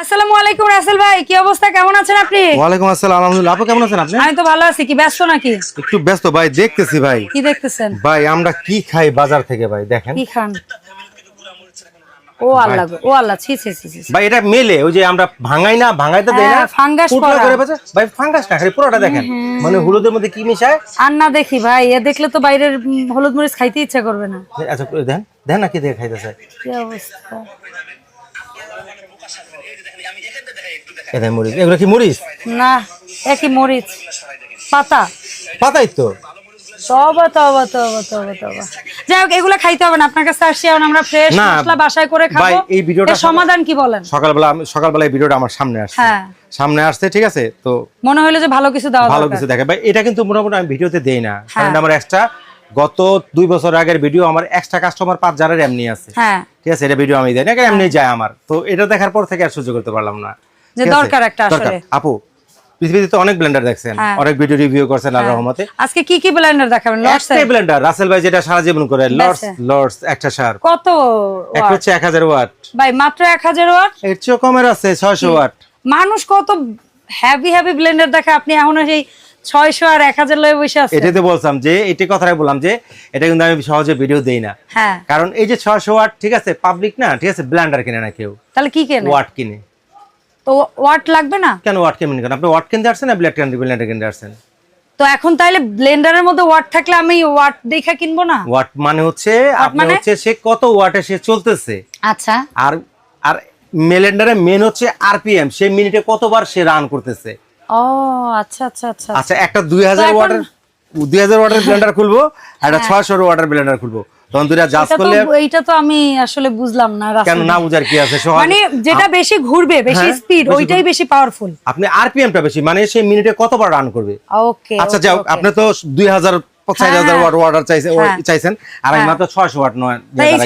আসসালামু আলাইকুম রাসেল ভাই কি অবস্থা? কেমন আছেন আপনি? ওয়ালাইকুম আসসালাম আলহামদুলিল্লাহ। আপু কেমন আছেন আপনি? আমি তো ভালো আছি কি ব্যস্ত নাকি? একটু ব্যস্ত ভাই দেখতেছি ভাই। কি দেখতেছেন? ভাই আমরা কি খাই বাজার থেকে ভাই দেখেন। কি খান? ও আল্লাহ গো, ও আল্লাহ ছি ছি ছি ছি ছি। ভাই এটা মেলে ওই যে আমরা ভাঙাই না ভাঙাইতে দেই না। হ্যাঁ, ফাঙ্গাস করা। করে বেচে। ভাই ফাঙ্গাস না খালি পুরোটা দেখেন। মানে হলুদের মধ্যে কি মিশায়? আর না দেখি ভাই এ দেখলে তো বাইরের হলুদ মরিচ খাইতে ইচ্ছা করবে না। আচ্ছা দেন দেন না কি দিয়ে খাইতেছে। কি অবস্থা? এদের মরিচ। এগুলো কি মরিচ? না একই মরিচ। পাতা। পাতাই তো। তবা তবা তবা তবা তবা। যাই হোক এগুলো খাইতে হবে না। আপনার কাছে আসছি এখন আমরা ফ্রেশ মশলা বাসায় করে খাব। ভাই, এই ভিডিওটা সমাধান কি বলেন? সকালবেলা আমি সকালবেলা এই ভিডিওটা আমার সামনে আসছে। হ্যাঁ। সামনে আসছে ঠিক আছে? তো মনে হলো যে ভালো কিছু দেওয়া ভালো কিছু দেখে। ভাই এটা কিন্তু মোটামুটি আমি ভিডিওতে দেই না। হ্যাঁ। কারণ আমার এক্সট্রা গত দুই বছর আগের ভিডিও আমার এক্সট্রা কাস্টমার পাঁচ হাজারের এমনি আছে। হ্যাঁ। ঠিক আছে? এটা ভিডিও আমি দেই না এমনি যায় আমার। তো এটা দেখার পর থেকে আর সহ্য করতে পারলাম না। যে দরকার একটা আসলে। আপু পৃথিবীতে তো অনেক ব্লেন্ডার দেখছেন। হ্যাঁ। অনেক ভিডিও রিভিউ করছেন আল্লাহর রহমতে। আজকে কি কি ব্লেন্ডার দেখাবেন? লর্ডস ব্লেন্ডার রাসেল ভাই যেটা সারা জীবন করে লর্ডস লর্ডস একটা সার। কত এক হচ্ছে এক হাজার ওয়াট ভাই মাত্র এক হাজার ওয়াট এর চেয়েও কমের আছে ছয়শো ওয়াট মানুষ কত হ্যাভি হ্যাভি ব্লেন্ডার দেখে আপনি এখনও সেই ছয়শো আর এক হাজার লয়ে বসে আছে এটাতে বলছিলাম যে এটি কথাই বললাম যে এটা কিন্তু আমি সহজে ভিডিও দেই না। হ্যাঁ। কারণ এই যে ছয়শো ওয়াট ঠিক আছে পাবলিক না ঠিক আছে ব্লেন্ডার কিনে না কেউ। তাহলে কি কেনে? ওয়াট কিনে। তো ওয়াট লাগবে না? কেন ওয়াট কিনে কেন? আপনি ওয়াট কিনতে আসছেন না ব্লেড কিনতে কিনতে আসছেন? তো এখন তাইলে ব্লেন্ডারের মধ্যে ওয়াট থাকলে আমি ওয়াট দেখা কিনবো না? ওয়াট মানে হচ্ছে আপনি মানে? হচ্ছে সে কত ওয়াটে সে চলতেছে। আচ্ছা। আর আর মেলেন্ডারে মেন হচ্ছে আরপিএম সে মিনিটে কতবার সে রান করতেছে। ও আচ্ছা আচ্ছা আচ্ছা। আচ্ছা একটা দুই হাজার এখন- ওয়াটের দুই হাজার ওয়াটের ব্লেন্ডার খুলবো একটা ছয়শো ওয়াটের ব্লেন্ডার খুলবো। তখন দুইটা জাজ করলে এইটা তো আমি আসলে বুঝলাম না কেন না বুঝার কি আছে? মানে যেটা বেশি ঘুরবে বেশি হ্যাঁ, স্পিড ওইটাই বেশি পাওয়ারফুল আপনি আরপিএমটা বেশি মানে সে মিনিটে কতবার রান করবে? ওকে আচ্ছা যাও আপনি তো দুই হাজার চার হাজার হ্যাঁ। ওয়াট ওয়াটার চাইছেন হ্যাঁ। আর আমি মাত্র ওয়াট নয় এই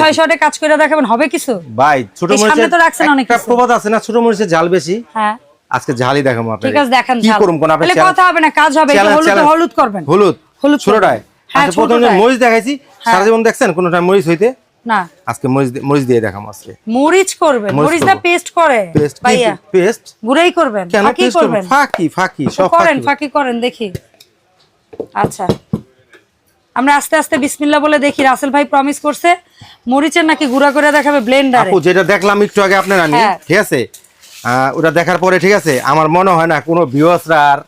কাজ করে দেখাবেন হবে কিছু? ভাই ছোট এই সামনে মরিচের তো রাখছেন অনেক একটা প্রবাদ আছে না ছোট ঝাল বেশি? হ্যাঁ। আজকে ঝালই দেখাবো আপনাকে। ঠিক আছে দেখেন কি ঝাল। করুম কোন আপনি কথা হবে না কাজ হবে হলুদ হলুদ করবেন। হলুদ। হলুদ ছোটটায়। হ্যাঁ আচ্ছা প্রথমে মরিচ দেখাইছি। সারা জীবন দেখছেন কোনটা মরিচ হইতে? না। আজকে মরিচ মরিচ দিয়ে দেখাম আজকে। মরিচ করবেন মরিচ মরিচ না পেস্ট করে পেস্ট ভাইয়া? পেস্ট গুড়াই করবেন কেন ফাঁকি করবেন? ফাঁকি ফাঁকি সব করেন ফাঁকি ফাঁকি করেন দেখি। আচ্ছা। আমরা আস্তে আস্তে বিসমিল্লাহ বলে দেখি। রাসেল ভাই প্রমিস করছে মরিচের নাকি গুঁড়া করে দেখাবে ব্লেন্ডারে আপু যেটা দেখলাম একটু আগে আপনার হ্যাঁ। ঠিক আছে? ওটা দেখার পরে ঠিক আছে? আমার মনে হয় না কোনো ভিউয়ার্সরা আর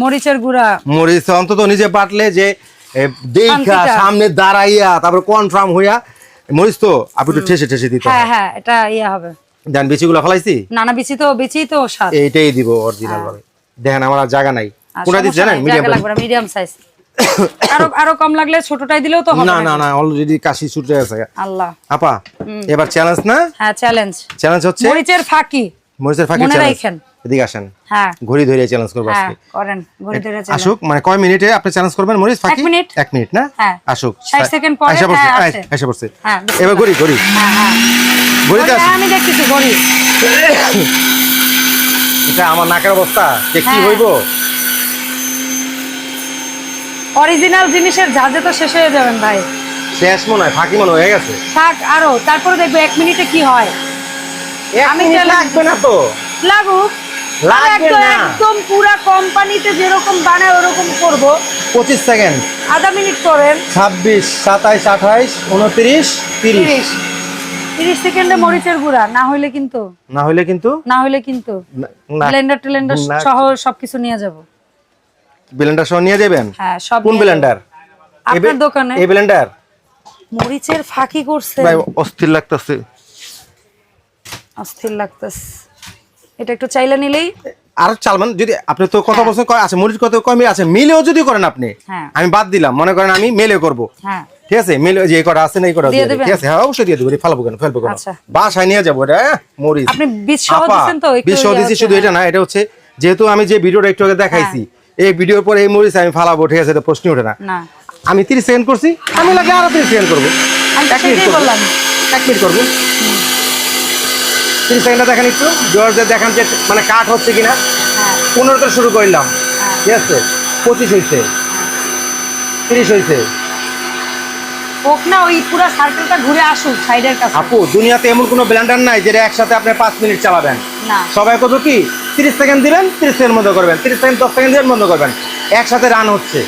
মরিচের গুঁড়া। মরিচ অন্তত নিজে পাটলে যে দেখা সামনে দাঁড়াইয়া তারপর কনফার্ম হইয়া মরিচ তো আপনি একটু ঠেসে ঠেসে দিতে হ্যাঁ হ্যাঁ। এটা ইয়ে হবে। দেন বিচিগুলো ফলাইছি? নানা বিচি তো বিচি তো স্বাদ। এইটাই দিব অরিজিনাল ভাবে দেখেন আমার আর জায়গা নাই। কোনটা দিচ্ছি জানেন মিডিয়াম মিডিয়াম সাইজ আরও আরও কম লাগলে ছোটটাই দিলেও তো হবে না না না অলরেডি কাশি ছুটে আছে। আল্লাহ। আপা এবার চ্যালেঞ্জ না? হ্যাঁ চ্যালেঞ্জ চ্যালেঞ্জ হচ্ছে? মরিচের ফাঁকি। মরিচের ফাঁকি চ্যালেঞ্জ এদিকে আসেন। হ্যাঁ। ঘড়ি ধরে চ্যালেঞ্জ করব আজকে। করেন ঘড়ি ধরে challenge। আসুক মানে কয় মিনিটে আপনি চ্যালেঞ্জ করবেন মরিচ ফাঁকি? মিনিট। না? হ্যাঁ। আসুক। 60 সেকেন্ড পরে, আইসা পড়ছে হ্যাঁ, পড়ছে। এবার ঘড়ি ঘড়ি। হ্যাঁ হ্যাঁ। ঘড়িতে ঘড়ি, আমি দেখতেছি ঘড়ি। এটা আমার নাকের অবস্থা। যে কি। হইব? অরিজিনাল জিনিসের ঝাঁঝে তো শেষ হয়ে যাবেন ভাই। শেষ মনে হয় ফাঁকি মনে হয়ে গেছে। থাক আরও তারপরে দেখব এক মিনিটে কি হয়। আমি লাগবে না তো। লাগুক। লাগবে না। একদম পুরা কোম্পানিতে যেরকম বানায় ওরকম করব। পঁচিশ সেকেন্ড। আধা মিনিট করেন। ছাব্বিশ সাতাইশ আঠাইশ উনত্রিশ তিরিশ। তিরিশ। তিরিশ সেকেন্ডে মরিচের গুঁড়া। না হইলে কিন্তু। না হইলে কিন্তু? না হইলে কিন্তু। ব্লেন্ডার টেলেন্ডার সহ সবকিছু নিয়ে যাব। ব্লেন্ডার সহ নিয়ে যাবেন? হ্যাঁ সব কোন ব্লেন্ডার? আপনার দোকানে। এই ব্লেন্ডার? মরিচের ফাঁকি করছে। ভাই অস্থির লাগতেছে। অস্থির লাগতেছে। এটা একটু চাইলে নিলেই। আর চালমান যদি আপনি তো কথা বলছেন কয় আছে মরিচ কত কমই আছে? মিলেও যদি করেন আপনি হ্যাঁ। আমি বাদ দিলাম মনে করেন আমি মেলে করব। হ্যাঁ। ঠিক আছে? মেলে যে এই করা আছে না এই দেব। দেবেন? ঠিক আছে? হ্যাঁ অবশ্যই দিয়ে দেবো ফেলব কেন? ফেলব কেন? আচ্ছা। বাসায় নিয়ে যাব এটা হ্যাঁ, মরিচ। আপনি বীজ সহ তো সহ ইয়ে দিচ্ছি শুধু এটা না এটা হচ্ছে যেহেতু আমি যে ভিডিওটা একটু আগে দেখাইছি এই ভিডিওর পরে এই মরিচ আমি ফালাবো ঠিক আছে? এটা প্রশ্ন ওঠে না। আমি তিরিশ সেকেন্ড করছি আমি লাগে আরও তিরিশ সেকেন্ড করব। আমি তো এক মিনিট করব। বললাম। এক মিনিট করব। তিরিশ সেকেন্ডটা দেখেন একটু। জর্জে দেখান যে মানে কাট হচ্ছে কিনা। হ্যাঁ পনেরো শুরু করলাম। ঠিক আছে? পঁচিশ হয়েছে তিরিশ হয়েছে হোক না ওই পুরো সার্কেলটা ঘুরে আসুক সাইডের কাছে। আপু দুনিয়াতে এমন কোনো ব্লেন্ডার নাই যেটা একসাথে আপনি পাঁচ মিনিট চালাবেন। না। সবাই কত কি? তিরিশ সেকেন্ড দিবেন তিরিশ সেকেন্ড বন্ধ করবেন। তিরিশ সেকেন্ড দশ সেকেন্ড দিবেন বন্ধ করবেন। একসাথে রান হচ্ছে।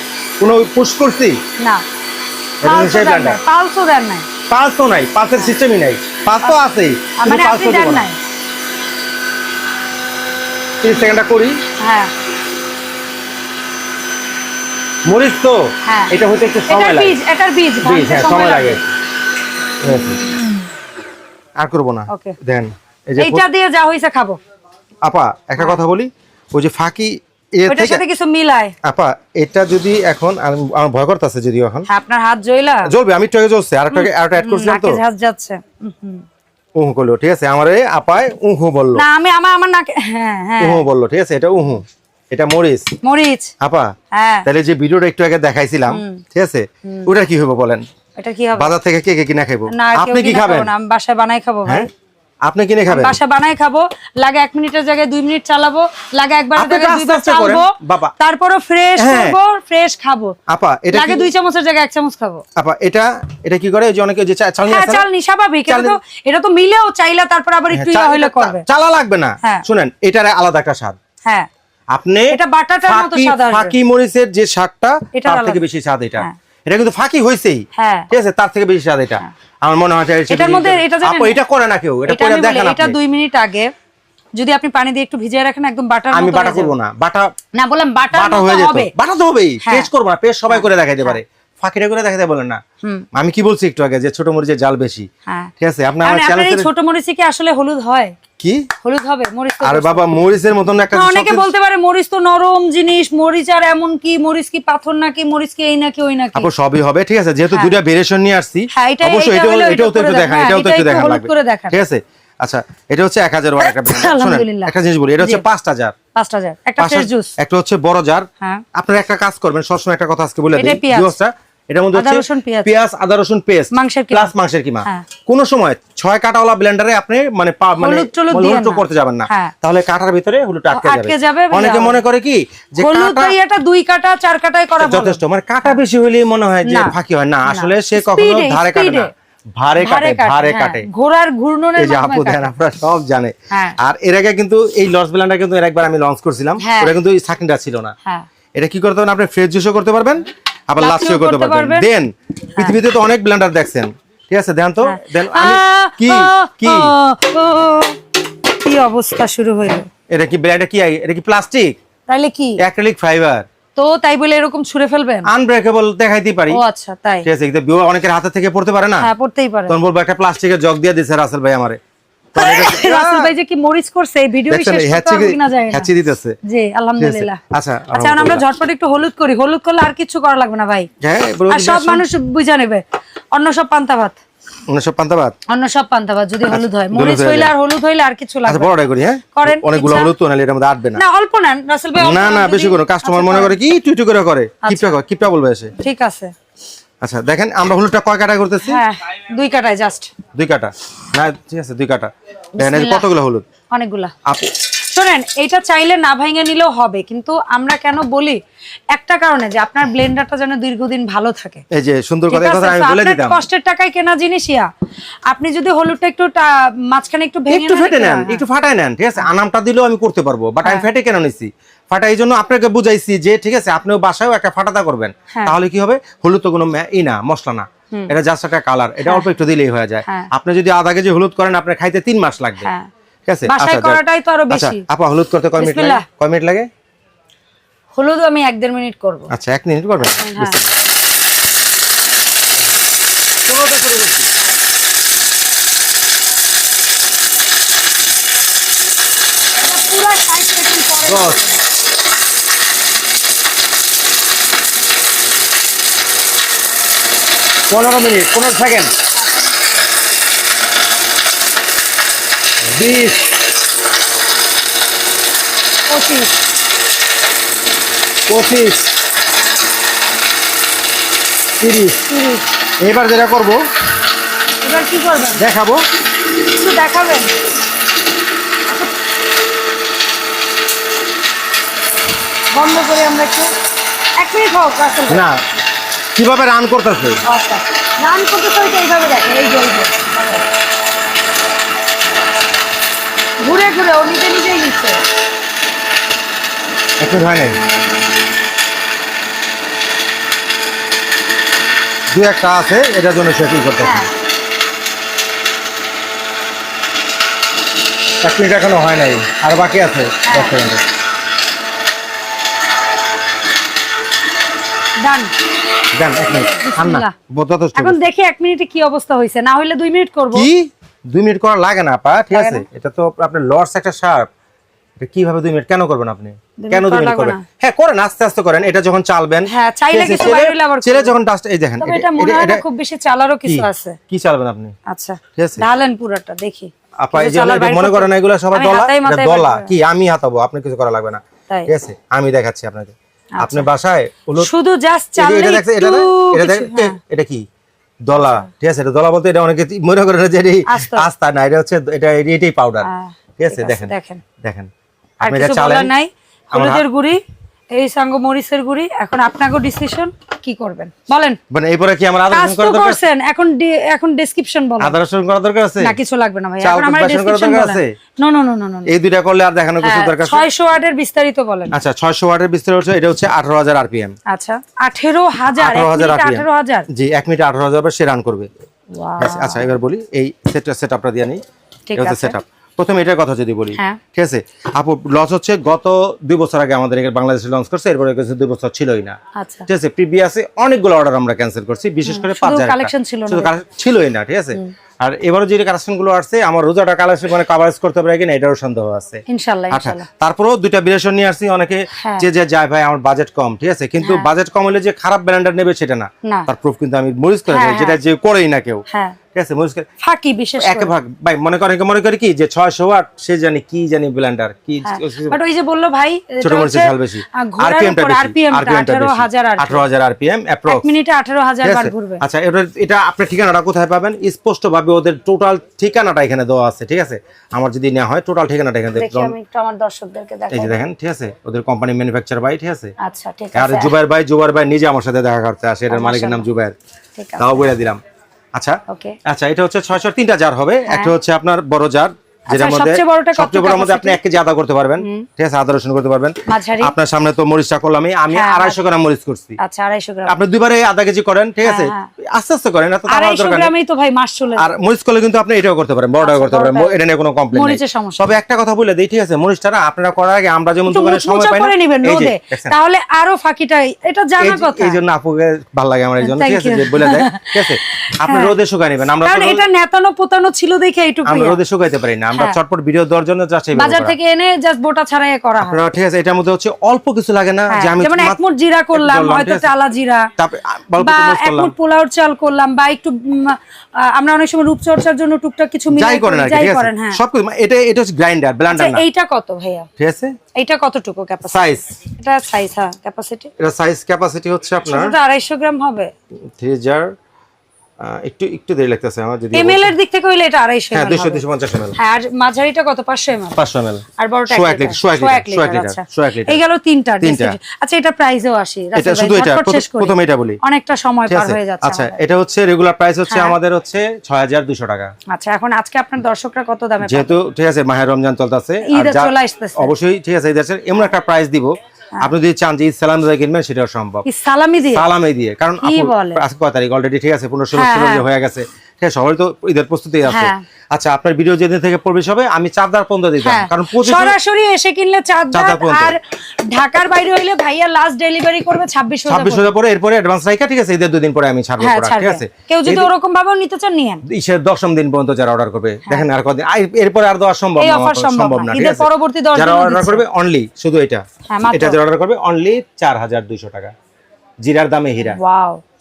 কোনো পুশ করছি? না। সেই পালসও দেন নাই। পাঁচ তো নাই পাঁচের সিস্টেমই নাই। পাঁচ তো আছেই মানে আপনি দেন নাই? তিরিশ সেকেন্ডটা করি। হ্যাঁ। মরিচ তো হ্যাঁ। এটা হতে একটু সময় লাগে। বীজ এটার বীজ বীজ, হ্যাঁ, সময় লাগে। আর করব না। দেন এইটা দিয়ে যা হইছে খাব। আপা একটা কথা বলি ওই যে ফাঁকি এর সাথে কিছু মিলায়। আপা এটা যদি এখন আমার ভয় করতেছে যদিও এখন। হ্যাঁ আপনার হাত জইলা জ্বলবে আমি একটু জ্বলছে আর একটা আর অ্যাড করছিলাম তো। নাকে যাচ্ছে। হুম, হুম। উহু করল ঠিক আছে আমার আপায় উহু বলল। না আমি আমার আমার নাকে হ্যাঁ হ্যাঁ। উহু বলল ঠিক আছে এটা উহু এটা মরিচ। মরিচ। আপা হ্যাঁ। তাহলে যে ভিডিওটা একটু আগে দেখাইছিলাম ঠিক আছে ওটা কি হবে বলেন? এটা কি হবে? বাজার থেকে কে কে কিনা খাইবো? না আপনি কি খাবেন? খাব আমি বাসায় বানাই খাব ভাই। হ্যাঁ? আপনি কিনে খাবেন বাসায় বানাই খাব লাগে এক মিনিটের জায়গায় দুই মিনিট চালাবো লাগে একবার জায়গায় দুইবার চালবো বাবা। তারপরে ফ্রেশ। করব ফ্রেশ খাব আপা এটা লাগে দুই চামচের জায়গায় এক চামচ খাব আপা এটা এটা কি করে যে অনেকে যে চালনি হ্যাঁ আছে? চালনি স্বাভাবিক এটা তো এটা তো মিলেও চাইলে তারপর আবার একটু হ্যাঁ, ইয়া চা- হইলে করবে চালা লাগবে না হ্যাঁ। শুনেন এটার আলাদা একটা স্বাদ হ্যাঁ আপনি এটা বাটাটার মতো ফাঁকি- স্বাদ আসবে। ফাঁকি মরিচের যে স্বাদটা তার থেকে বেশি স্বাদ এটা। এটা কিন্তু ফাঁকি হয়েছেই হ্যাঁ। ঠিক আছে তার থেকে বেশি স্বাদ এটা আমার মনে হয় এটার মধ্যে এটা জানেন? আপু, এটা করে না কেউ এটা করে দেখেন এটা আপনি। দুই মিনিট আগে যদি আপনি পানি দিয়ে একটু ভিজিয়ে রাখেন একদম বাটার আমি বাটা করব না বাটা না বললাম বাটা হয়ে যাবে হবে। বাটা তো হবেই হ্যাঁ। পেস্ট করব না পেস্ট সবাই করে দেখাইতে পারে। ফাঁকিটা করে দেখাইতে বলেন না। আমি কি বলছি একটু আগে যে ছোট মরিচের জাল বেশি? হ্যাঁ। ঠিক আছে আমার আপনার এই ছোট মরিচে কি আসলে হলুদ হয়? কি? হলুদ হবে মরিচ আরে বাবা মরিচের মতন একটা অনেকে বলতে পারে মরিচ তো নরম জিনিস মরিচ আর এমন কি মরিচ কি পাথর নাকি মরিচ কি এই নাকি ওই নাকি? আপু সবই হবে ঠিক আছে যেহেতু দুইটা ভেরিয়েশন নিয়ে আসছি হ্যাঁ, অবশ্যই এটা এটাও তো একটু দেখান। এটাও তো হ্যাঁ, একটু হলুদ লাগবে ঠিক আছে? আচ্ছা এটা হচ্ছে এক হাজার ওয়াট একটা আলহামদুলিল্লাহ। একটা জিনিস বলি এটা হচ্ছে জি। পাঁচটা জার। পাঁচটা যায় একটা ফ্রেশ জুস একটা হচ্ছে বড় জার। হ্যাঁ। আপনারা একটা কাজ করবেন সবসময় একটা কথা আজকে বলে দিই পেঁয়াজ। এটার মধ্যে হচ্ছে পেঁয়াজ। আদা রসুন পেস্ট প্লাস মাংসের কিমা। হ্যাঁ। কোন সময় ছয় কাটাওয়ালা ব্লেন্ডারে আপনি মানে মানে হলুদ টলুদ হলুদ দিয়েন তো না। করতে যাবেন না। হ্যাঁ। তাহলে কাটার ভিতরে হলুদটা আটকে আটকে যাবে। যাবে, অনেকে মনে করে কি যে এটা দুই কাটা চার কাটায় করা যথেষ্ট। মানে কাটা বেশি হলেই মনে হয় যে ফাঁকি হয়। না। আসলে সে কখনো ধারে কাটে না। ভারে কাটে ভারে হ্যাঁ। কাটে। ঘোড়ার ঘূর্ণনের এই যে আপু দেন আপনারা সব জানে। হ্যাঁ। আর এর আগে কিন্তু এই লস ব্লেন্ডার কিন্তু একবার আমি লঞ্চ করছিলাম। হ্যাঁ। ওটা কিন্তু সাকিনটা ছিল না। হ্যাঁ। এটা কি করতে পারেন আপনি ফ্রেশ জুসও করতে পারবেন। আবার লাচ্ছিও করতে পারবেন। দেন পৃথিবীতে তো অনেক ব্লেন্ডার দেখছেন। ঠিক আছে দেন তো। দেন আমি কি কি? কি অবস্থা শুরু হইল এটা কি ব্লেন্ডার কি এটা কি প্লাস্টিক তাইলে কি? অ্যাক্রিলিক ফাইবার তো তাই বলে এরকম ছুঁড়ে ফেলবেন? আনব্রেকেবল দেখাইতে পারি। ও আচ্ছা তাই। ঠিক আছে বিও- অনেকের হাতে থেকে পড়তে পারে না? হ্যাঁ পড়তেই পারে। তখন বলব একটা প্লাস্টিকের জগ দিয়ে দিছে রাসেল ভাই আমারে। এটা- রাসেল ভাই যে কি মরিচ করছে এই ভিডিও শেষ করতে পারব কিনা যায় না। হ্যাচি দিতেছে। জি আলহামদুলিল্লাহ। আচ্ছা, আচ্ছা আমরা ঝটপট একটু হলুদ করি। হলুদ করলে আর কিছু করা লাগবে না ভাই। হ্যাঁ আর সব মানুষ বুঝা নেবে। অন্য সব পান্তা ভাত। উনিশশো পান্তাবাদ অন্য সব পান্তা ভাত যদি হলুদ হয়। মরিচ হইলে আর হলুদ হইলে আর কিছু আচ্ছা লাগবে করি হ্যাঁ? করেন, অনেকগুলো হলুদ তো নাহলে এর মধ্যে আটবে না। না অল্প নেন। রাসেল ভাই না না বেশি করো কাস্টমার আচ্ছা, মনে করে কি টুই করে করে? আচ্ছা। কিপটা কিপটা বলবে এসে। ঠিক আছে। আচ্ছা দেখেন আমরা হলুদটা কয় কাটা করতেছি? হ্যাঁ দুই কাটায় জাস্ট দুই কাটা। না ঠিক আছে দুই কাটা। দেখেন কতগুলো হলুদ? অনেকগুলা। আপু শোনেন এটা চাইলে না ভাঙে নিলেও হবে কিন্তু আমরা কেন বলি? একটা কারণে যে আপনার ব্লেন্ডারটা যেন দীর্ঘদিন ভালো থাকে। এই যে সুন্দর কথা কথা আমি বলে দিতাম। কষ্টের টাকায় কেনা জিনিস ইয়া আপনি যদি হলুদটা একটু মাঝখানে একটু ভেঙে একটু ফেটে নেন একটু ফাটায় নেন ঠিক আছে? আনামটা দিলেও আমি করতে পারব বাট আমি ফেটে কেন নিছি? ফাটা এই জন্য আপনাকে বুঝাইছি যে ঠিক আছে আপনিও বাসায়ও একটা ফাটাতা করবেন। হ্যাঁ। তাহলে কি হবে? হলুদ তো কোনো ই না মশলা না। এটা জাস্ট একটা কালার এটা অল্প একটু দিলেই হয়ে যায়। হ্যাঁ। আপনি যদি আধা কেজি হলুদ করেন আপনার খাইতে তিন মাস লাগবে। হ্যাঁ। ঠিক আছে? বাসায় আচ্ছা, করাটাই তো আরও আচ্ছা বেশি। আপা হলুদ করতে কয় মিনিট লাগে? কয় মিনিট লাগে? হলুদ আমি এক দেড় মিনিট করব। আচ্ছা এক মিনিট করবেন? হ্যাঁ পনেরোটা শুরু করছি পুরো 60 সেকেন্ড পরে পনেরো মিনিট পনেরো সেকেন্ড। বিশ পঁচিশ পঁচিশ তিরিশ তিরিশ এবার যেটা করব এবার কি করবেন? দেখাবো। একটু দেখাবেন। বন্ধ করে আমরা একটু এক মিনিট হোক। না কীভাবে রান করতেছে? আচ্ছা। রান করতে তো এটা এইভাবে দেখেন এই যে এই যে। ঘুরে ঘুরে ও নিজে নিজেই নিচ্ছে। হয় নাই দু একটা আছে এটার জন্য করতে হ্যাঁ এক মিনিট এখনও হয় নাই আর বাকি আছে দশ ডান। এক মিনিট। এখন দেখি এক মিনিটে কি অবস্থা হয়েছে না হলে দুই মিনিট করব। কি? দুই মিনিট করা লাগে না পা ঠিক আছে? এটা তো আপনার লর্ডস একটা শার্প। এটা কীভাবে দুই মিনিট কেন করবেন আপনি? কেন দুই মিনিট করবেন? হ্যাঁ করেন আস্তে আস্তে করেন। এটা যখন চালবেন হ্যাঁ, চাইলে কিছু বাইরে আবার ছেলে যখন ডাস্ট এই দেখেন এটা- মনে হয় খুব বেশি চালারও কিছু আছে। কি চালবেন আপনি? আচ্ছা ঠিক আছে। ঢালেন পুরোটা দেখি। আপা এই যে মনে করেন এগুলো সবাই এটা বাইর করে- কি আমি হাতাবো? আপনি কিছু করা লাগবে না। ঠিক আছে আমি দেখাচ্ছি আপনাকে। আপনি বাসায় শুধু জাস্ট চাললে এটা দেখছেন এটা এটা দেখেন হ্যাঁ। এটা কি? দলা ঠিক আছে? এটা দলা বলতে এটা অনেকে মনে করে না যে আস্তা। না এটা হচ্ছে এটা এটাই পাউডার ঠিক আছে? দেখেন দেখেন। দেখেন। আমি এটা চালাই নাই। হলুদের গুড়ি। এই সাঙ্গ মরিচের গুড়ি। এখন আপনাকে ডিসিশন কি করবেন? বলেন। মানে এরপরে কি আমার আদা রসুন করা দরকার করছেন এখন এখন ডেসক্রিপশন বলেন। আদা রসুন করা দরকার আছে? না কিছু লাগবে না ভাই। এখন আমার ডেসক্রিপশন আছে? নো নো নো নো এই দুইটা করলে আর দেখানোর কিছু দরকার আছে? 600 ওয়াটের বিস্তারিত বলেন। আচ্ছা ছয়শো ওয়াটের বিস্তার হচ্ছে এটা হচ্ছে আঠারো হাজার আরপিএম। আচ্ছা 18000 আঠারো হাজার 18000 জি এক মিনিট আঠারো হাজার সে রান করবে। আচ্ছা, আচ্ছা এবার বলি এই সেটটা সেট আপটা দিয়ে নেই এটা হচ্ছে আছে। প্রথমে এটার কথা যদি বলি হ্যাঁ। ঠিক আছে? আপু লস হচ্ছে গত দুই বছর আগে আমাদের এখানে বাংলাদেশে লঞ্চ করছে এরপরে কিছু দুই বছর ছিলই না। আচ্ছা। ঠিক আছে? প্রিভিয়াসে অনেকগুলো অর্ডার আমরা ক্যান্সেল করছি বিশেষ করে পাঁচ হাজার ছিলই না ঠিক আছে? আর এবারও যে কালেকশনগুলো আসছে আমার রোজাটা কালেকশন মানে কাভারেজ করতে পারে কিনা এটারও সন্দেহ আছে। ইনশাআল্লাহ আচ্ছা তারপরেও দুইটা বিরেশন নিয়ে আসছি অনেকে হ্যাঁ। যে যে যায় ভাই আমার বাজেট কম ঠিক আছে? কিন্তু বাজেট কম হলে যে খারাপ ব্র্যান্ডার নেবে সেটা না। তার প্রুফ কিন্তু আমি মরিচ করে হ্যাঁ, যেটা যে করেই না কেউ। হ্যাঁ। ঠিক আছে মরিচ ফাঁকি বিশেষ একে ভাগ। ভাই মনে করে মনে করে কি যে সে জানি কি জানি ব্লেন্ডার কি বাট ওই যে বলল ভাই ছোট মরিচের ঝাল বেশি। আরপিএম আরপিএমটা আরপিএম আরপিএমটা আঠারো বেশি। হাজার আঠারো হাজার আরপিএম এক অ্যাপ্রক্স মিনিটে বার ঘুরবে। আচ্ছা এটা এটা আপনার ঠিকানাটা কোথায় পাবেন? স্পষ্ট ভাবে ওদের টোটাল ঠিকানাটা এখানে দেওয়া আছে ঠিক আছে? আমার যদি নেওয়া হয় টোটাল ঠিকানাটা এখানে দেখি দেখলাম আমি একটু আমার দর্শকদেরকে এই যে দেখেন ঠিক আছে? ওদের কোম্পানি ম্যানুফ্যাকচার বাই ঠিক আছে? আচ্ছা ঠিক আর আছে জুবাইর ভাই জুবাইর ভাই নিজে আমার সাথে দেখা করতে আসে এটার মালিকের নাম আছে। তাও বলে দিলাম। আচ্ছা। ওকে আচ্ছা এটা হচ্ছে ছয়শো তিনটা জার হবে। একটা হচ্ছে আপনার বড় জার যেটার হ্যাঁ। আচ্ছা, মধ্যে সবচেয়ে বড় মধ্যে আপনি এক কেজি আদা করতে পারবেন ঠিক আছে? আদা রসুন করতে পারবেন। আপনার সামনে তো মরিচটা করলাম আমি হ্যাঁ, আড়াইশো গ্রাম মরিচ করছি। আচ্ছা আড়াইশো গ্রাম। আপনি দুইবারে আধা কেজি করেন ঠিক আছে? হ্যাঁ, আস্তে আস্তে করেন আর মরিচ করলে কিন্তু আপনি এটাও করতে পারেন বড়টাও করতে পারেন এটা নিয়ে কোনো কমপ্লেন তবে একটা কথা বলে দিই ঠিক আছে? মরিচটা না আপনারা করার আগে আমরা যেমন দোকানে সময় পাই? তাহলে আরও ফাঁকিটা এটা জানা কথা। এই জন্য আপুকে ভালো লাগে আমার এই জন্য ঠিক আছে? বলে দেয় ঠিক আছে? আপনি রোদে শুকাই নেবেন আমরা এটা নেতানো পোতানো ছিল দেখে এইটুকু আমরা রোদে শুকাইতে পারি না আমরা হ্যাঁ। চটপট ভিডিও দেওয়ার জন্য সেই বাজার থেকে এনে জাস্ট বোটা ছাড়াই করা হয়। আপনারা ঠিক আছে এটার মধ্যে হচ্ছে অল্প কিছু লাগে না হ্যাঁ, যে আমি যেমন এক মুঠ জিরা করলাম হয়তো? টালা জিরা বা এক মুঠ পোলাওর চাল করলাম বা একটু আমরা অনেক সময় রূপচর্চার জন্য টুকটাক কিছু মিলাই যাই করেন যাই করেন হ্যাঁ। সব এটা এটা হচ্ছে গ্রাইন্ডার ব্লেন্ডার আচ্ছা না। এইটা কত ভাইয়া? ঠিক আছে? এইটা কতটুকু ক্যাপাসিটি সাইজ এটা সাইজ হ্যাঁ ক্যাপাসিটি এটা সাইজ ক্যাপাসিটি হচ্ছে আপনার ওটা আড়াইশো গ্রাম হবে। থ্রি জার একটু একটু দেরি লাগতেছে আমার যদি এম এর দিক থেকে হইলে এটা আড়াইশো হ্যাঁ ml দুশো হবে। দুশো পঞ্চাশ এমএল হ্যাঁ আর মাঝারিটা কত? পাঁচশো এম পাঁচশো এমএল আর বড়টা সোয়া এক এক লিটার, লিটার। সোয়া এক সোয়া এক লিটার, সোয়া এক লিটার লিটার, আচ্ছা। সোয়া এক লিটার। এই গেল তিনটা তিনটা। আচ্ছা এটা প্রাইসেও আসি। এটা শুধু এটা প্রথমে এটা বলি। অনেকটা সময় পার হয়ে যাচ্ছে আচ্ছা এটা হচ্ছে রেগুলার প্রাইস হচ্ছে হ্যাঁ। আমাদের হচ্ছে ছয় হাজার দুশো টাকা। আচ্ছা এখন আজকে আপনার দর্শকরা কত দামে যেহেতু ঠিক আছে মাহের রমজান চলতেছে। চলে আসতেছে। অবশ্যই ঠিক আছে ঈদ আছে এমন একটা প্রাইস দিব আপনি যদি চান যে সালাম দিয়ে কিনবেন সেটাও সম্ভব। সালামি দিয়ে? সালামে দিয়ে। কারণ? আজকে কয় তারিখ? অলরেডি ঠিক আছে পনেরো ষোলো হ্যাঁ, হ্যাঁ। হয়ে গেছে। ঠিক আছে সবাই তো ঈদের প্রস্তুতি আছে। হ্যাঁ। আচ্ছা আপনার ভিডিও যেদিন থেকে প্রবেশ হবে আমি চারদার পনেরো দিতাম হ্যাঁ কারণ সরাসরি এসে কিনলে পর্যন্ত। আর ঢাকার বাইরে হইলে ভাইয়া লাস্ট ডেলিভারি করবে ছাব্বিশ ছাব্বিশ হাজার পরে এরপরে অ্যাডভান্স রাইখা ঠিক আছে? ঈদের দুদিন পরে আমি ছাড়বো হ্যাঁ ঠিক আছে? কেউ যদি ওরকম ভাবেও নিতে চান নিয়েন ঈদের দশম দিন পর্যন্ত যারা অর্ডার করবে দেখেন আর কদিন এরপরে আর দেওয়া সম্ভব হ্যাঁ। না সম্ভব না। ঈদের পরবর্তী দশ যারা অর্ডার করবে অনলি শুধু এটা। হ্যাঁ, এটা যারা অর্ডার করবে অনলি চার হাজার দুইশো টাকা। জিরার দামে হীরা।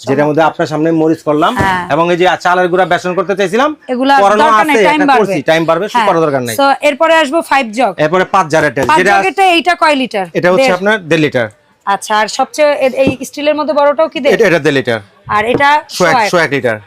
যেটার মধ্যে আপনার সামনে মরিচ করলাম হ্যাঁ। এবং এই যে চালের গুঁড়া বেসন করতে চাইছিলাম এগুলা করানো আছে টাইম বাড়বে। করছি টাইম বাড়বে করার দরকার নাই। এরপরে আসব ফাইভ জগ এরপরে পাঁচ জারের যেটা জগেরটা কয় লিটার এটা হচ্ছে আপনার দেড় লিটার আচ্ছা আর সবচেয়ে এই স্টিলের মধ্যে বড়টাও কি দেড়? এটা এটা দেড় লিটার আর এটা শো এক ছয়। এক লিটার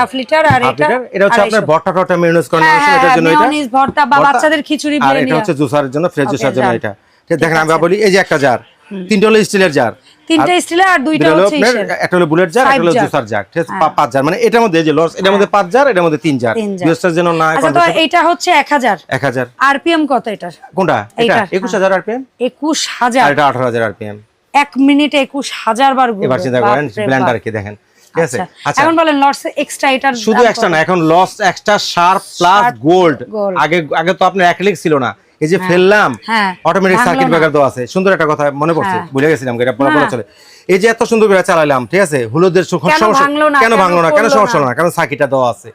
হাফ লিটার আর এটা এটা হচ্ছে আপনার। ভর্তা করানো হ্যাঁ, হয়েছে হ্যাঁ, এটার জন্য এটা। ভর্তা বা বাচ্চাদের খিচুড়ি আর এটা হচ্ছে জুসারের জন্য ফ্রেশ জুসার জন্য এটা। দেখেন আমি বলি এই যে একটা জার তিনটা হলো স্টিলের জার তিনটা স্টিলের আর দুইটা হচ্ছে একটা হলো বুলেট জার একটা হলো হ্যাঁ। জুসার জার ঠিক আছে? পা- পাঁচ জার মানে এটার মধ্যে যে লস এটার মধ্যে পাঁচ জার এটার মধ্যে তিন জার। বিয়সটার যেন না আচ্ছা তো এইটা হচ্ছে এক হাজার। এক হাজার। আরপিএম কত এটার? কোনটা? এটা? এইটার, একুশ হাজার আরপিএম একুশ হাজার। আর এটা আঠারো হাজার আরপিএম এক মিনিটে একুশ হাজার বার ঘুরবে। এবার চিন্তা করেন ব্লেন্ডার কি দেখেন ঠিক আছে? আচ্ছা। আচ্ছা। এখন বলেন লর্ডস এক্সট্রা এটার শুধু এক্সট্রা না এখন loss extra sharp plus gold আগে আগে তো আপনার অ্যাক্রিলিক ছিল না। এই যে ফেললাম হ্যাঁ, অটোমেটিক সার্কিট ব্রেকার দেওয়া আছে। সুন্দর একটা কথা মনে পড়ছে হ্যাঁ। ভুলে গেছিলাম এটা পরে বলা চলে। এই যে এত সুন্দর করে চালাইলাম ঠিক আছে? হলুদের সমস্যা কেন ভাঙলো না? কেন সমস্যা না? কারণ সার্কিটটা দেওয়া আছে।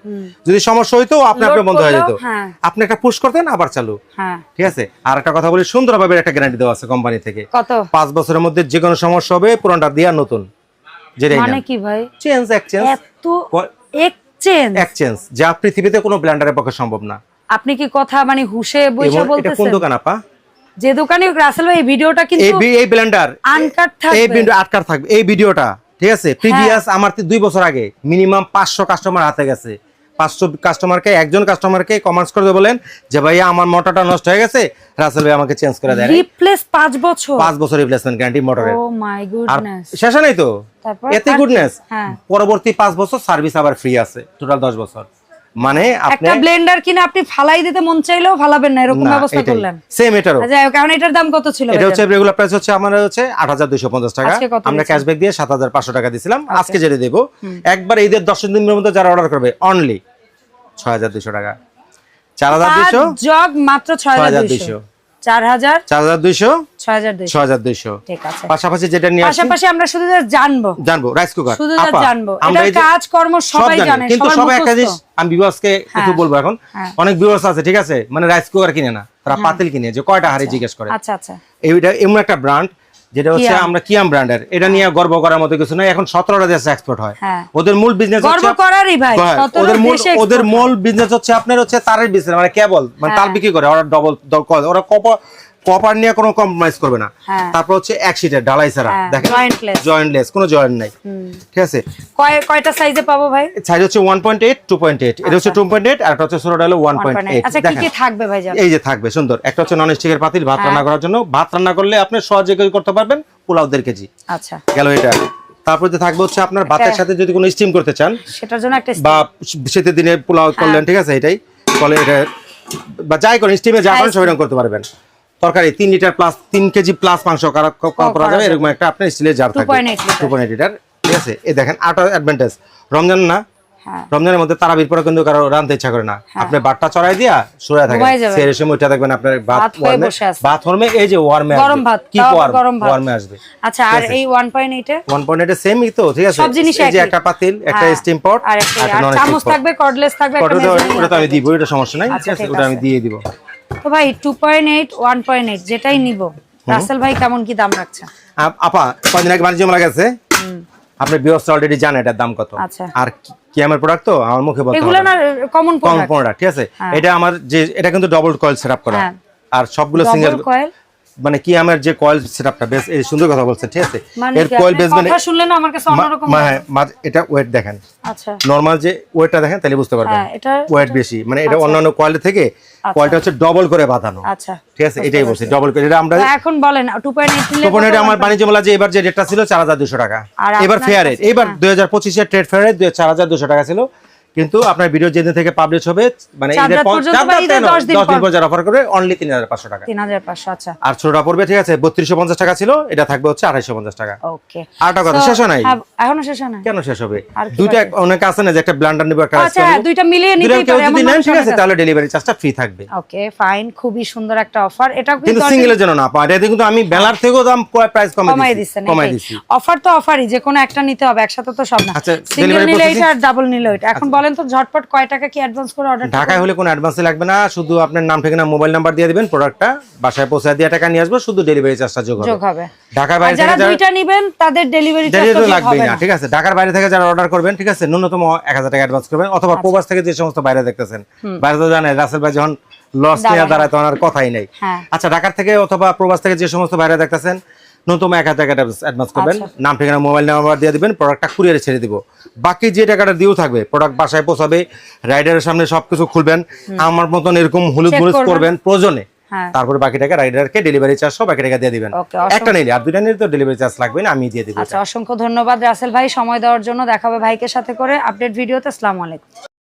যদি সমস্যা হইতো আপনি আপনি বন্ধ হয়ে যেত। হ্যাঁ। আপনি একটা পুশ করতেন আবার চালু। হ্যাঁ। ঠিক আছে? আর একটা কথা বলি সুন্দরভাবে একটা গ্যারান্টি দেওয়া আছে কোম্পানি থেকে। কত? পাঁচ বছরের মধ্যে যে কোনো সমস্যা হবে পুরোনটা দিয়া নতুন। যেটাই মানে কি ভাই? চেঞ্জ এক্সচেঞ্জ এত এক্সচেঞ্জ এক্সচেঞ্জ যা পৃথিবীতে কোনো ব্ল্যান্ডারের পক্ষে সম্ভব না। আপনি কি কথা মানে হুশে এবং এটা কোন বলতেছেন? দোকান আপা? যে দোকানে রাসেল ভাই এই ভিডিওটা কিন্তু এই ব্লেন্ডার Uncut থাকবে। এই ভিডিও আটকার থাকবে। এই ভিডিওটা ঠিক আছে? প্রিভিয়াস আমার তো দুই বছর আগে মিনিমাম পাঁচশো কাস্টমার হাতে গেছে। পাঁচশো কাস্টমারকে একজন কাস্টমারকে কমার্স করে বলেন যে ভাইয়া আমার মোটরটা নষ্ট হয়ে গেছে। রাসেল ভাই আমাকে চেঞ্জ করে দেয়। রিপ্লেস পাঁচ বছর? পাঁচ বছর রিপ্লেসমেন্ট গ্যারান্টি মোটরের। ও মাই গুডনেস শেষে নাই তো? এতে গুডনেস হ্যাঁ। পরবর্তী পাঁচ বছর সার্ভিস আবার ফ্রি আছে। টোটাল দশ বছর। মানে একটা ব্লেন্ডার কিনে আপনি ফালাই দিতে মন চাইলেও ফালাবেন না এরকম ব্যবস্থা করলেন। সেম এটারও। কারণ এটার দাম কত ছিল এটা হচ্ছে রেগুলার প্রাইস হচ্ছে আমার হচ্ছে আট হাজার দুইশো পঞ্চাশ টাকা। আমরা? ক্যাশব্যাক দিয়ে সাত হাজার পাঁচশো টাকা দিয়েছিলাম আজকে যেটা দেবো একবার ঈদের দশ দিনের মধ্যে যারা অর্ডার করবে অনলি ছয় হাজার দুইশো টাকা। চার হাজার পাঁচ দুইশো? জগ মাত্র ছয় হাজার 6,200 পাশাপাশি যেটা নিয়ে পাশাপাশি আমরা শুধু জানব। জানব রাইস কুকার শুধু জানব। কাজ কর্ম সবাই জানে জানে কিন্তু সবাই একটা জিনিস আমি একটু হ্যাঁ। বলব এখন। হ্যাঁ। অনেক আছে ঠিক আছে? মানে রাইস কুকার কিনে না তারা পাতিল কিনে যে কয়টা হারে জিজ্ঞেস করে। আচ্ছা আচ্ছা। এইটা এমন একটা ব্র্যান্ড যেটা হচ্ছে আমরা কিয়াম ব্র্যান্ডের এটা নিয়ে গর্ব করার মতো কিছু না এখন সতেরোটা দেশে এক্সপোর্ট হয়। হ্যাঁ। ওদের মূল বিজনেস গর্ব করারই ভাই হ্যাঁ, ওদের মূল ওদের মূল বিজনেস হচ্ছে আপনার হচ্ছে তারের বিজনেস মানে কেবল মানে তার বিক্রি করে। ওরা ডবল ওরা কপার কপার নিয়ে কোনো কম্প্রোমাইজ করবে না। হ্যাঁ। তারপর হচ্ছে এক সিটের ঢালাই ছাড়া হ্যাঁ, দেখেন। জয়েন্টলেস কোনো জয়েন্ট নাই। ঠিক আছে? কয় কয়টা সাইজে পাবো ভাই? সাইজ হচ্ছে one point eight two point eight এটা হচ্ছে টু পয়েন্ট এইট আর একটা হচ্ছে হলো ওয়ান পয়েন্ট এইট আচ্ছা কি কি থাকবে ভাই জান এই যে থাকবে সুন্দর। একটা হচ্ছে নন স্টিকের পাতিল ভাত হ্যাঁ। রান্না করার জন্য। ভাত রান্না করলে আপনি সহজে করতে পারবেন পোলাও দেড় কেজি। আচ্ছা। গেল এটা। তারপরে থাকবে হচ্ছে আপনার ভাতের সাথে যদি কোনো স্টিম করতে চান সেটার জন্য একটা বা শীতের দিনে পোলাও হ্যাঁ। করলেন ঠিক আছে এটাই। বলে এটা বা যাই করেন স্টিমে যা করেন সবাই করতে পারবেন। তরকারি তিন লিটার প্লাস তিন কেজি প্লাস মাংস করা যাবে এরকম একটা আপনার স্টিলের জার থাকবে। টু পয়েন্ট লিটার ঠিক আছে? এই দেখেন আট অ্যাডভান্টেজ রমজান না? হ্যাঁ। রমজানের মধ্যে তারাবির পরে কিন্তু কারও রানতে ইচ্ছা করে না। আপনি বাটটা চড়াই দিয়া শুয়ে থাকেন। সেই সময় উঠে থাকবেন আপনার ভাত ওয়ার্মে ভাত ওয়ার্মে এই যে ওয়ার্মে গরম ভাত, কি গরম ওয়ার্মে আসবে। আচ্ছা আর এই 1.8 এ? ওয়ান পয়েন্ট এটা সেমই তো ঠিক আছে? সব জিনিস এই যে একটা পাতিল একটা হ্যাঁ, স্টিম পট আর একটা চামচ থাকবে কর্ডলেস থাকবে একটা ওটা measuring ওটা আমি। দিব এটা সমস্যা নাই। ঠিক আচ্ছা, আছে ওটা আমি দিয়ে দিব। তো ভাই 2.8 1.8 যেটাই নিব। রাসেল ভাই কেমন কি দাম রাখছেন আপা কয়দিন আগে বাণিজ্য মেলা গেছে? আপনি বিওস অলরেডি জানেন এটার দাম কত। আচ্ছা। আর কি- আমার প্রোডাক্ট তো? আমার মুখে বলতে এগুলো না। কমন কম প্রোডাক্ট প্রোডাক্ট ঠিক আছে? এটা আমার যে এটা কিন্তু ডবল কয়েল সেটআপ করা। হ্যাঁ। আর সবগুলো সিঙ্গেল কয়েল মানে কি আমার যে কয়েল সেটআপটা বেশ এই সুন্দর কথা বলছেন ঠিক আছে? এর কয়েল বেস মানে কথা শুনলে না আমার কাছে অন্যরকম। হ্যাঁ, এটা ওয়েট দেখেন। আচ্ছা। নরমাল যে ওয়েটটা দেখেন তাহলে বুঝতে পারবেন। হ্যাঁ এটা ওয়েট বেশি। মানে এটা অন্যান্য কয়েল থেকে কয়েলটা হচ্ছে ডবল করে বাঁধানো। আচ্ছা। ঠিক আছে? এটাই বলছি ডবল করে। এটা আমরা এখন বলেন 2.8 নিলে কোপন কত আমার বাণিজ্য মেলা যে এবার যে রেটটা ছিল চার হাজার দুশো টাকা। এবার ফেয়ারে। এবার দুই হাজার পঁচিশের ট্রেড ফেয়ারে চার হাজার দুশো টাকা ছিল। কিন্তু আপনার ভিডিও যেদিন থেকে পাবলিশ হবে মানে ঈদের বা রাত দশ দিন পর। যারা অফার করবে অনলি তিন হাজার পাঁচশো টাকা। 3500 আচ্ছা। আর ছোটটা পড়বে ঠিক আছে বত্রিশশো পঞ্চাশ টাকা ছিল এটা থাকবে হচ্ছে আড়াইশো পঞ্চাশ টাকা। ওকে আরেকটা কথা, শেষ হয় নাই? এখনও শেষ হয় নাই? কেন শেষ হবে? দুইটা অনেক আছে না যে একটা ব্লান্ডার নিবো একটা আচ্ছা দুইটা মিলিয়ে কেউ পারে যদি নেন ঠিক আছে তাহলে ডেলিভারি চার্জটা ফ্রি থাকবে। ওকে ফাইন খুবই সুন্দর একটা অফার এটা কিন্তু সিঙ্গেলের জন্য না পাওয়া এটা কিন্তু আমি বেলার থেকেও দাম প্রাইস কমাই দিচ্ছি কমাই দিচ্ছি অফার তো অফারই যে কোনো একটা নিতে হবে একসাথে তো সব না। আচ্ছা, সিঙ্গেল নিলে এটা আর ডাবল নিলে এটা এখন বলেন তো ঝটপট কয় টাকা কি অ্যাডভান্স করে অর্ডার ঢাকায় হলে কোনো অ্যাডভান্স লাগবে না শুধু আপনার নাম ঠিকানা মোবাইল নাম্বার দিয়ে দিবেন প্রোডাক্টটা বাসায় পৌঁছে দিয়ে টাকা নিয়ে আসব শুধু ডেলিভারি চার্জটা যোগ হবে। ঢাকার বাইরে যারা থেকে যারা দুইটা নেবেন তাদের ডেলিভারি চার্জ লাগবেই না ঠিক আছে? ঢাকার বাইরে থেকে যারা অর্ডার করবেন ঠিক আছে? ন্যূনতম এক হাজার টাকা অ্যাডভান্স করবেন অথবা আচ্ছা। প্রবাস থেকে যে সমস্ত বাইরে দেখতেছেন। বাইরে তো জানে রাসেল ভাই যখন লস নিয়ে দাঁড়ায় তখন আর কথাই নেই। হ্যাঁ। আচ্ছা ঢাকার থেকে অথবা প্রবাস থেকে যে সমস্ত বাইরে দেখতেছেন ন্যূনতম এক হাজার টাকা অ্যাডভান্স করবেন। আচ্ছা। নাম ঠিকানা মোবাইল নাম্বার দিয়ে দিবেন প্রোডাক্টটা কুরিয়ারে ছেড়ে দিব। বাকি যে টাকাটা দিয়েও থাকবে প্রোডাক্ট বাসায় পৌঁছাবে রাইডারের সামনে সবকিছু খুলবেন। আমার মতন এরকম হলুদ হলুদ করবেন। প্রয়োজনে। হ্যাঁ। তারপরে বাকি টাকা রাইডারকে ডেলিভারি চার্জ সহ বাকি টাকা দিয়ে দিবেন। একটা নিলে আর দুইটা নিলে তো ডেলিভারি চার্জ লাগবে না আমি দিয়ে দিব আচ্ছা অসংখ্য ধন্যবাদ রাসেল ভাই। সময় দেওয়ার জন্য দেখাবে ভাইকে সাথে করে। আপডেট ভিডিওতে আসসালামু আলাইকুম।